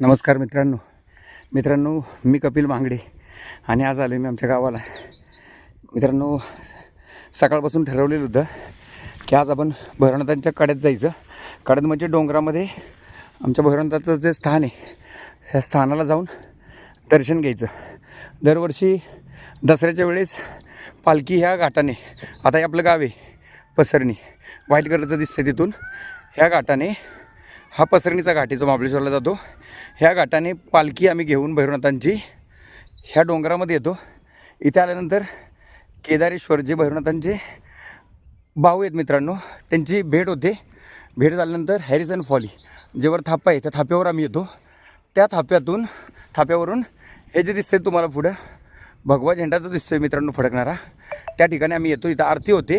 नमस्कार मित्रांनो. मित्रांनो मी कपिल मांगडे आणि आज आलो मी आमच्या गावाला. मित्रांनो सकाळपासून ठरवलेलं होतं की आज आपण भैरवनाथांच्या कड्यात जायचं. कड्यात म्हणजे डोंगरामध्ये आमच्या भैरवनाथाचं जे स्थान आहे त्या स्थानाला जाऊन दर्शन घ्यायचं. दरवर्षी दसऱ्याच्या वेळेस पालखी ह्या घाटाने आता हे आपलं गाव आहे पसरणी. व्हाईट कलरचं दिसतंय तिथून. ह्या घाटाने हा पसरणीचा घाट आहे जो महाबळेश्वरला जातो. ह्या घाटाने पालखी आम्ही घेऊन भैरवनाथांची ह्या डोंगरामध्ये येतो. इथे आल्यानंतर केदारेश्वर जे भैरवनाथांचे भाऊ आहेत मित्रांनो त्यांची भेट होते. भेट झाल्यानंतर हॅरिसन फॉली जेवर थापा आहे त्या थाप्यावर आम्ही येतो. त्या थाप्यातून थाप्यावरून हे जे दिसते तुम्हाला पुढं भगवा झेंडाचं दिसतोय मित्रांनो फडकणारा. त्या ठिकाणी आम्ही येतो. इथं आरती होते.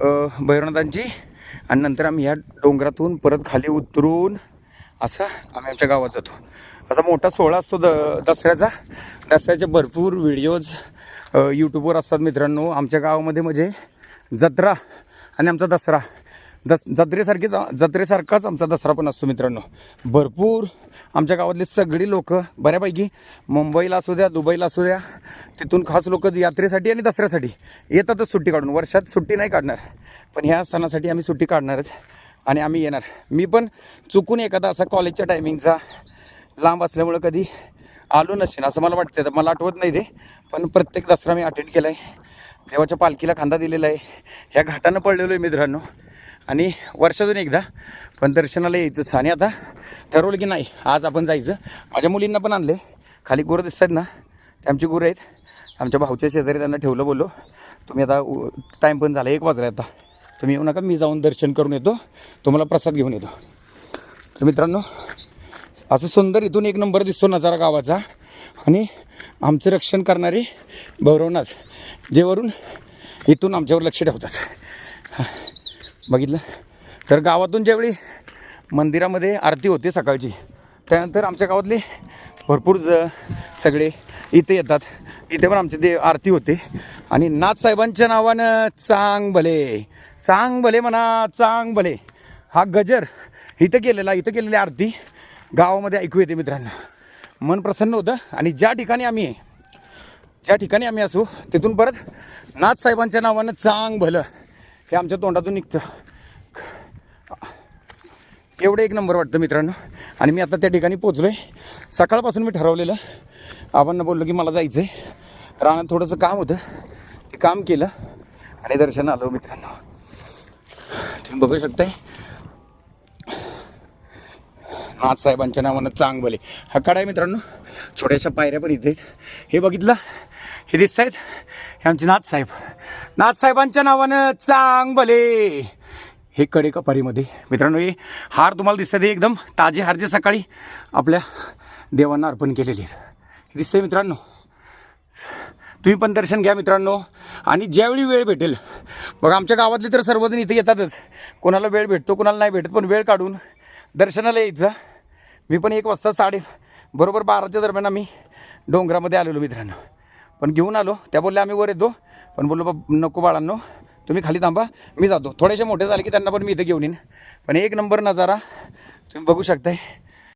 भैरवनाथांची आणि नंतर आम्ही ह्या डोंगरातून परत खाली उतरून असा आम्ही आमच्या गावात जातो. असा मोठा सोहळा असतो द दसऱ्याचा. दसऱ्याचे भरपूर व्हिडिओज यूट्यूबवर असतात मित्रांनो. आमच्या गावामध्ये म्हणजे जत्रा आणि आमचा दसरा. दस जत्रेसारखीच जत्रेसारखाच आमचा दसरा पण असतो मित्रांनो. भरपूर आमच्या गावातले सगळी लोक बऱ्यापैकी मुंबईला असू द्या दुबईला असू द्या तिथून खास लोक यात्रेसाठी आणि दसऱ्यासाठी येतातच सुट्टी काढून. वर्षात सुट्टी नाही काढणार पण ह्या सणासाठी आम्ही सुट्टी काढणारच आणि आम्ही येणार. मी पण चुकून एखादा असा कॉलेजच्या टायमिंगचा लांब असल्यामुळं कधी आलो नसेन असं मला वाटतं तर मला आठवत नाही ते पण प्रत्येक दसरा मी अटेंड केला आहे देवाच्या पालखीला खांदा दिलेला आहे. ह्या घाटानं पडलेलो आहे मित्रांनो. आणि वर्षातून एकदा पण दर्शनाला यायचंच आणि आता ठरवलं की नाही आज आपण जायचं. माझ्या मुलींना पण आणले खाली गुरं दिसतात ना ते आमची गुरं आहेत. आमच्या भाऊच्या शेजारी त्यांना ठेवलं बोललो. तुम्ही आता टाईम पण झाला एक वाजला आता. तुम्ही येऊ नका मी जाऊन दर्शन करून येतो. तुम्हाला प्रसाद घेऊन येतो. तर मित्रांनो असं सुंदर इथून एक नंबर दिसतो नजारा गावाचा. आणि आमचं रक्षण करणारे भैरवनाथ जेवरून इथून आमच्यावर लक्ष ठेवतात. हां. बघितलं? तर गावातून ज्यावेळी मंदिरामध्ये आरती होते सकाळची त्यानंतर आमच्या गावातले भरपूर ज सगळे इथे येतात. इथे पण आमची ते आरती होते. आणि नाथ साहेबांच्या नावानं चांग भले चांग भले म्हणा चांग भले. हा गजर इथं केलेला इथं केलेली आरती गावामध्ये ऐकू येते मित्रांनो. मन प्रसन्न होतं आणि ज्या ठिकाणी आम्ही आहे ज्या ठिकाणी आम्ही असू तिथून परत नाथ साहेबांच्या नावानं चांग भलं हे आमच्या तोंडातून निघतं. एवढं एक नंबर वाटतं मित्रांनो. आणि मी आता त्या ठिकाणी पोचलो आहे सकाळपासून मी ठरवलेलं आबांना बोललो की मला जायचं आहे रानात थोडंसं काम होतं. ते काम केलं आणि दर्शन आलो हो मित्रांनो. तुम्ही बघू शकताय. नाथसाहेबांच्या नावानं चांग भले हा काढा आहे मित्रांनो. छोट्याशा पायऱ्या पण इथे आहेत. हे बघितलं? हे दिसत आहेत? हे आमचे नाथसाहेब नाथसाहेबांच्या नावानं चांग भले हे कडे कपारीमध्ये मित्रांनो हे हार तुम्हाला दिसतात हे एकदम. ताजे हार जे सकाळी आपल्या देवांना अर्पण केलेले आहेत. हे दिसतंय मित्रांनो. तुम्ही पण दर्शन घ्या मित्रांनो. आणि ज्यावेळी वेळ भेटेल बघा आमच्या गावातले तर सर्वजण इथे येतातच. कोणाला वेळ भेटतो कोणाला नाही भेटत पण वेळ काढून दर्शनाला यायचं. मी पण एक वाजता साडे बरोबर बाराच्या दरम्यान आम्ही डोंगरामध्ये आलेलो मित्रांनो. पण घेऊन आलो. त्या बोलल्या आम्ही वर येतो. पण बोललो बा नको बाळांनो. तुम्ही खाली थांबा. मी जातो. थोडेसे मोठे झाले की त्यांना पण मी इथे घेऊन येईन. पण एक नंबर नजारा तुम्ही बघू शकताय.